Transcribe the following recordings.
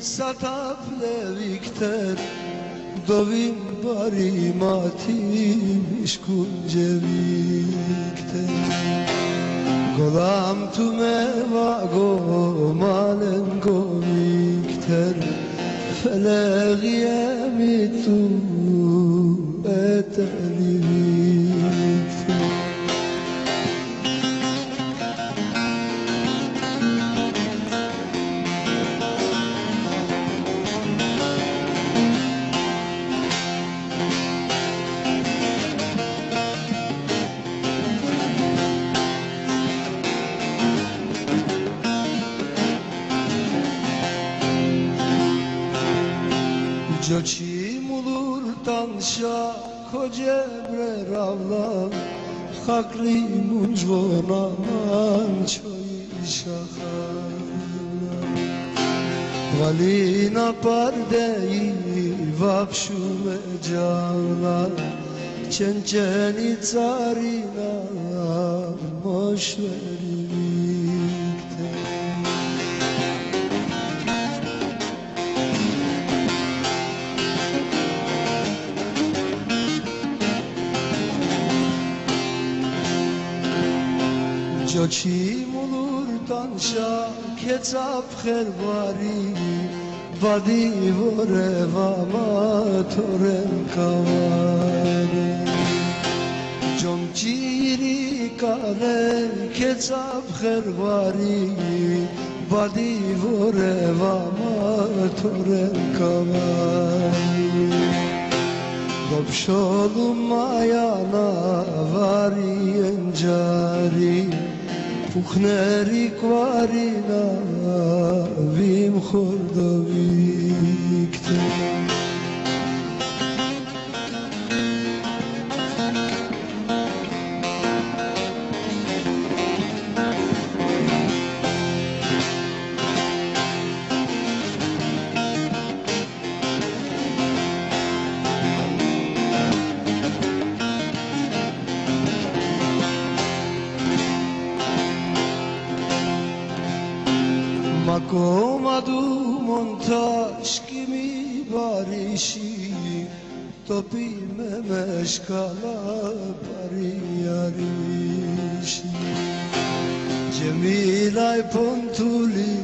Svata plevikter Dovim barimati Mishkunjevikter Golam tu meva gomalen gomikter Feleğiyemitu etelikter Joçim olur tanşa kocebre ravla Hakli munjvonaman çoy şahar Valina pardei vapşume cavla Çençeni carina moşveri vikte Joçim olur tanşa keçap xervari Vadi vore vama toren kavare Jomçiri kale keçap xervari Vadi vore vama toren kavare Gopşolum ayana variyen cari Puhneri kvarina vim hordovikte Makomadu montaş kimi barişi Topi me meşkala pari yarişi Cemilay pontuli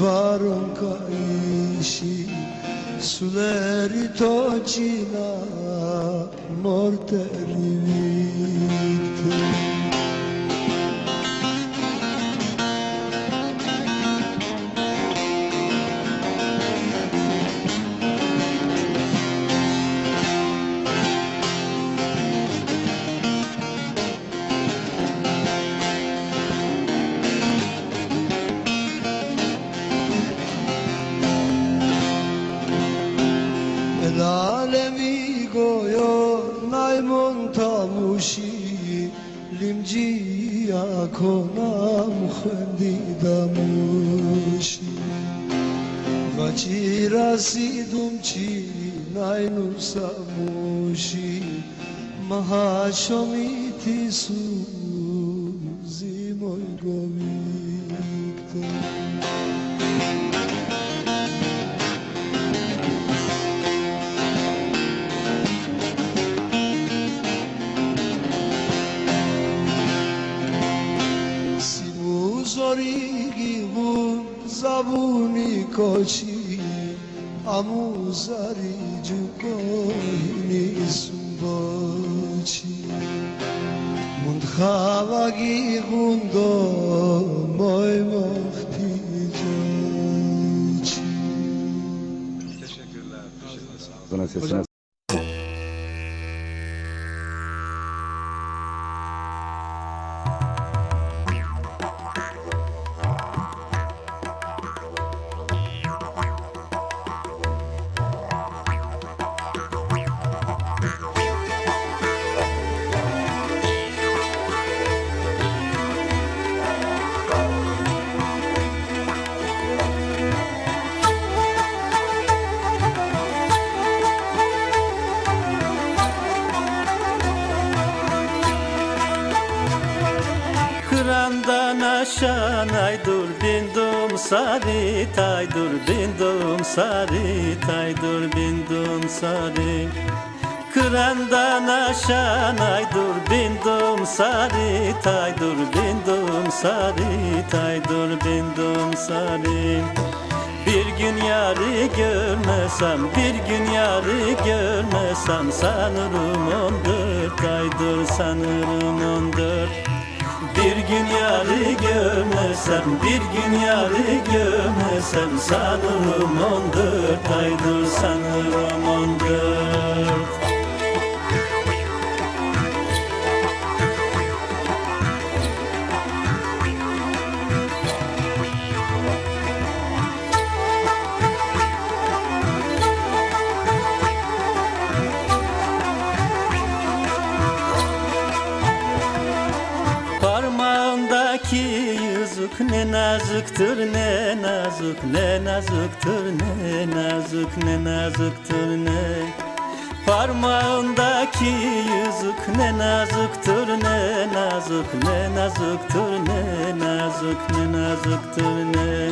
varon kaishi Suleri toçina morteri vikte کنم خندیدم و چی رسیدم چی نینوسم موشی مهاشمی تی سوزی مای کاشی اموزاری جو که نیسوبشی من خواهی گوند مای وقتی جوشی. Sesine Kırandan aşağı dur bindim sarı taydur bindum sarı taydur bindum sarı. Kırandan aşağı aydur bindum sarı taydur bindum sarı taydur bindum sarı. Bir gün yarı görmesem bir gün yarı görmesem sanırım on dört aydır sanırım on dört bir gün yarı görmesem bir gün yarı görmesem sanırım on dört aydır sanırım on dört yüzük ne nazıktır ne nazık ne nazıktır ne nazık ne nazıktır ne Parmağındaki yüzük ne nazıktır ne nazık ne nazıktır ne nazık ne nazıktır ne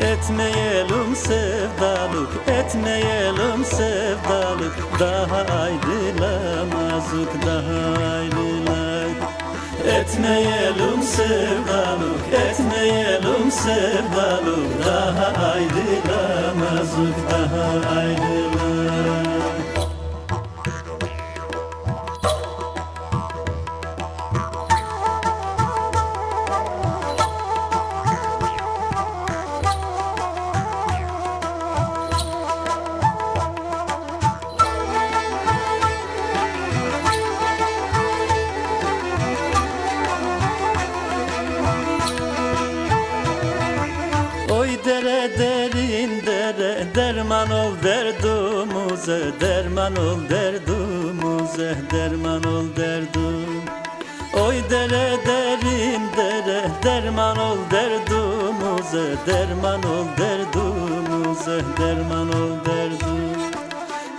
Etmeyelim sevdalık, etmeyelim sevdalık Daha ayrılamazık, daha ayrılamazık Etmeyelim sevdalık, etmeyelim sevdalık Daha ayrılamazık, daha ayrılamazık derdumuze derman ol derdumuze derman ol derdum. Oy dere derin dere derman ol derdumuze derman ol derdumuze derman ol derdum.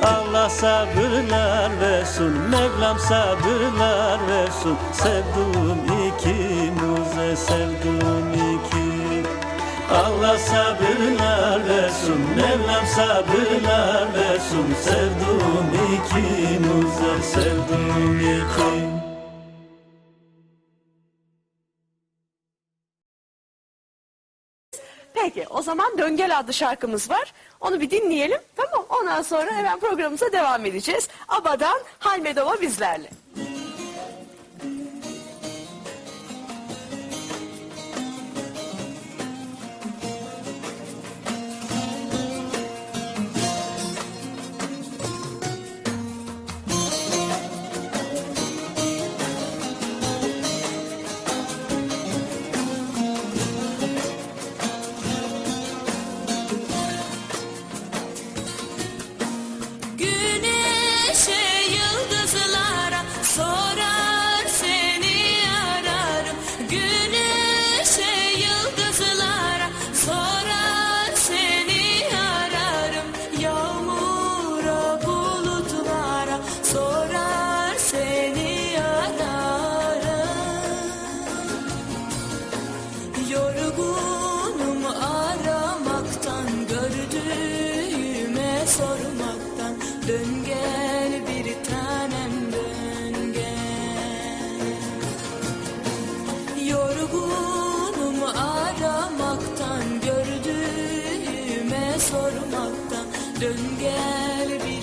Allah sabırlar versin Mevlam sabırlar versin. Sevduğum ikimize sevduğum iki Allah sabırlar versin Mevlam sabırlar versin Sevduğum ikimize sevduğum iki Peki o zaman Döngel adlı şarkımız var. Onu bir dinleyelim tamam Ondan sonra hemen programımıza devam edeceğiz. Aba'dan Halmedova bizlerle. Sormaktan. Dön gel bir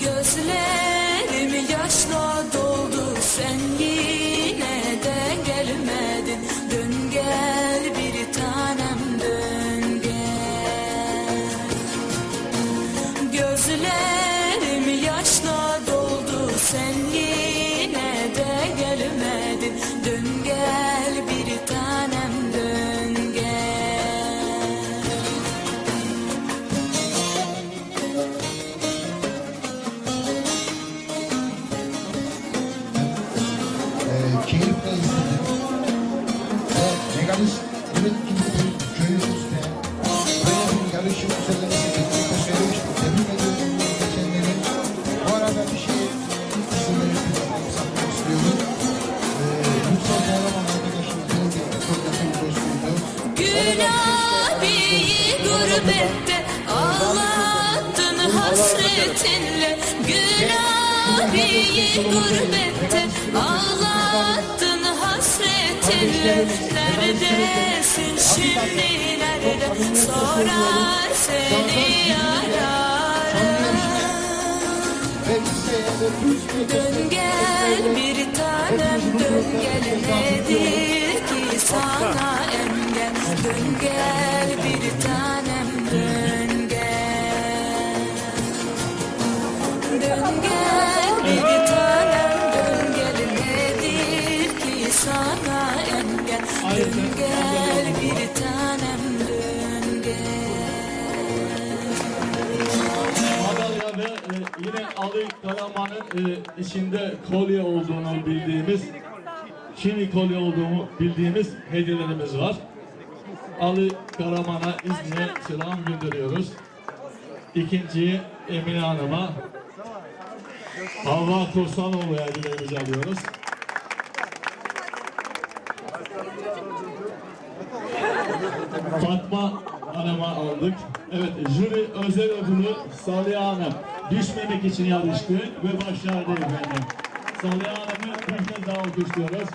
Gözlerim yaşla Günabiyi gurbette ağlattın hasretinle Günabiyi gurbette ağlattın hasretinle Neredesin şimdi nerede sorar seni bir Dön gel bir tanem dön gel nedir Ali Karaman'ın e, içinde kolye olduğunu bildiğimiz, Çinli kolye olduğunu bildiğimiz hediyelerimiz var. Ali Karaman'a İzmir'e selam gönderiyoruz. İkinciyi Emine Hanım'a, Havva Kursanoğlu'ya hediyelerimizi alıyoruz. Fatma Hanım'a aldık. Evet, jüri özel ödülü Salih Hanım. Düşmemek için yarıştı ve başardı efendim. Salih Hanım'ı bir kez daha alkışlıyoruz.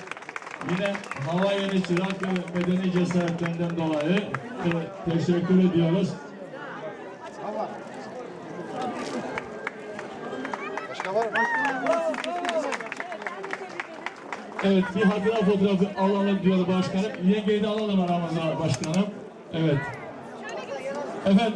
Yine hava yeni çırak ve medeni cesaretlerinden dolayı e, teşekkür ediyoruz. Evet bir hatıra fotoğrafı alalım diyor başkanım. Yengeyi de alalım aramıza başkanım. Evet. Efendim